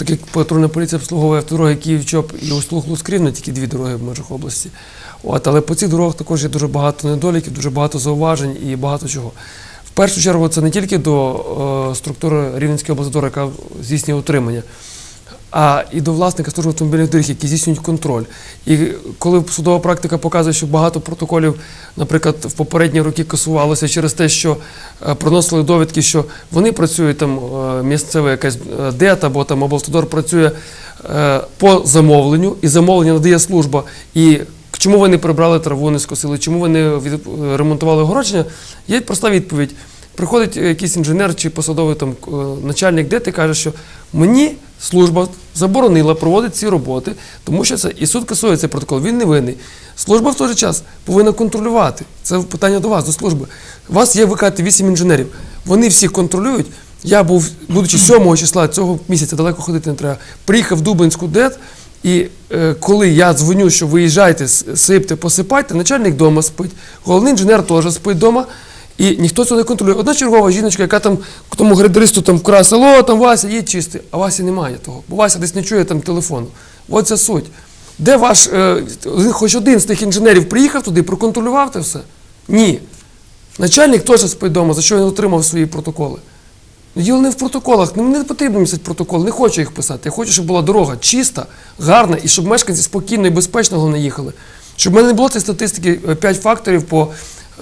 так як патрульна поліція обслуговує автодороги Київ-Чоп і услуг Лускрівна, тільки дві дороги в межах області. От, але по цих дорогах також є дуже багато недоліків, дуже багато зауважень і багато чого. В першу чергу це не тільки до е, структури Рівненської облдору, яка здійснює утримання, а і до власника служби автомобільних доріг, які здійснюють контроль. І коли судова практика показує, що багато протоколів, наприклад, в попередні роки касувалося через те, що е, приносили довідки, що вони працюють там е, місцева якась е, ДЕТ або там облавтодор працює по замовленню, і замовлення надає служба. І чому ви не прибрали траву, не скосили, чому ви не ремонтували огородження? Є проста відповідь. Приходить якийсь інженер чи посадовий там начальник ДЕТ і каже, що мені служба заборонила проводити ці роботи, тому що це і суд касує цей протокол. Він не винний. Служба в той же час повинна контролювати. Це питання до вас, до служби. У вас є ви кажете, 8 інженерів. Вони всіх контролюють. Я був, будучи 7 числа цього місяця, далеко ходити не треба. Приїхав в Дубинську ДЕТ, і е, коли я дзвоню, що виїжджайте, сипте, посипайте, начальник вдома спить, головний інженер теж спить вдома. І ніхто цього не контролює. Одна чергова жіночка, яка там к тому грейдеристу там вкрай село, там Вася, є чистий, а Васі немає того. Бо Вася десь не чує там телефону. От це суть. Де ваш, е, хоч один з тих інженерів приїхав туди, проконтролював це все? Ні. Начальник теж спить за що він отримав свої протоколи. Діло не в протоколах, мені не потрібно місяць протоколи, не хочу їх писати. Я хочу, щоб була дорога чиста, гарна і щоб мешканці спокійно і безпечно головне їхали. Щоб в мене не було цієї статистики 5 факторів по,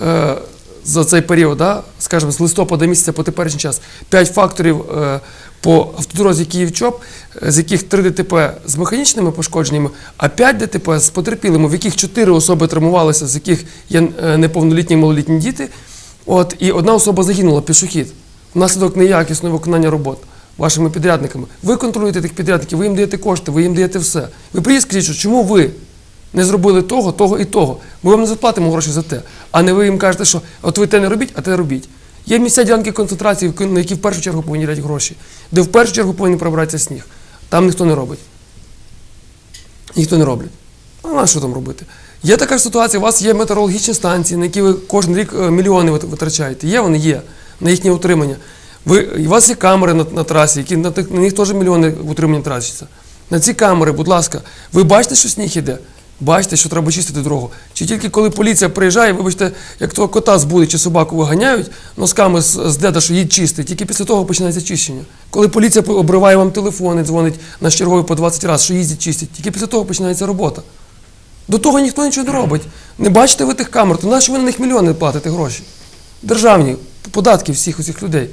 е, за цей період, да? скажімо, з листопада місяця по теперішній час. 5 факторів е, по автодорозі Київ-Чоп, з яких 3 ДТП з механічними пошкодженнями, а 5 ДТП з потерпілими, в яких 4 особи травмувалися, з яких є е, неповнолітні і малолітні діти. От, і одна особа загинула, пішохід, внаслідок неякісного виконання робот вашими підрядниками. Ви контролюєте тих підрядників, ви їм даєте кошти, ви їм даєте все. Ви приїдь, скажіть, що чому ви не зробили того, того і того? Ми вам не заплатимо гроші за те. А не ви їм кажете, що от ви те не робіть, а те робіть. Є місця ділянки концентрації, на які в першу чергу повинні дати гроші, де в першу чергу повинен прибратися сніг. Там ніхто не робить. Ніхто не роблять. А що там робити? Є така ж ситуація, у вас є метеорологічні станції, на які ви кожен рік е, мільйони витрачаєте. Є вони є на їхнє утримання. Ви, у вас є камери на, на трасі, які на, на них теж мільйони утримання трачаться. На ці камери, будь ласка, ви бачите, що сніг іде? Бачите, що треба чистити дорогу. Чи тільки коли поліція приїжджає, вибачте, як того кота збуде чи собаку виганяють носками з, деда, що їдь чисти, тільки після того починається чищення. Коли поліція обриває вам телефони, дзвонить на черговий по 20 разів, що їздять чистять, тільки після того починається робота. До того ніхто нічого не робить. Не бачите ви тих камер, то нащо ви на них мільйони платите гроші? Державні, податки всіх усіх людей.